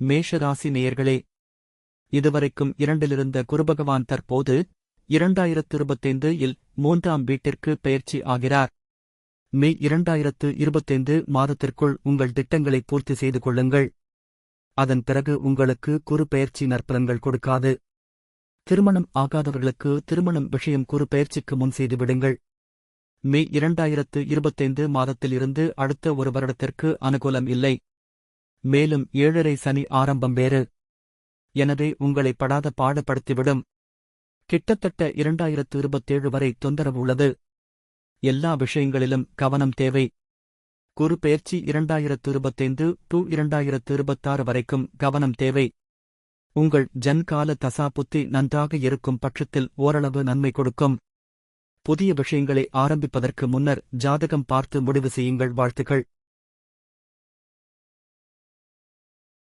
மேஷராசி நேயர்களே இதுவரைக்கும் இரண்டிலிருந்த குருபகவான் தற்போது இரண்டாயிரத்து இருபத்தைந்து இல் மூன்றாம் வீட்டிற்கு பெயர்ச்சி ஆகிறார். மே இரண்டாயிரத்து இருபத்தைந்து மாதத்திற்குள் உங்கள் திட்டங்களை பூர்த்தி செய்து கொள்ளுங்கள். அதன் பிறகு உங்களுக்கு குரு பயிற்சி நற்பலன்கள் கொடுக்காது. திருமணம் ஆகாதவர்களுக்கு திருமணம் விஷயம் குரு பயிற்சிக்கு முன் செய்துவிடுங்கள் மே இரண்டாயிரத்து இருபத்தைந்து மாதத்திலிருந்து அடுத்த ஒரு வருடத்திற்கு அனுகூலம் இல்லை. மேலும் ஏழரை சனி ஆரம்பம் வேறு. எனவே உங்களை படாத பாடுபடுத்திவிடும் கிட்டத்தட்ட இரண்டாயிரத்து இருபத்தேழு வரை தொந்தரவு உள்ளது. எல்லா விஷயங்களிலும் கவனம் தேவை. குறுபெயர்ச்சி இரண்டாயிரத்து இருபத்தைந்து டு இரண்டாயிரத்து இருபத்தாறு வரைக்கும் கவனம் தேவை. உங்கள் ஜன்கால தசா புத்தி நன்றாக இருக்கும் பட்சத்தில் ஓரளவு நன்மை கொடுக்கும். புதிய விஷயங்களை ஆரம்பிப்பதற்கு முன்னர் ஜாதகம் பார்த்து முடிவு செய்யுங்கள் வாழ்த்துக்கள்.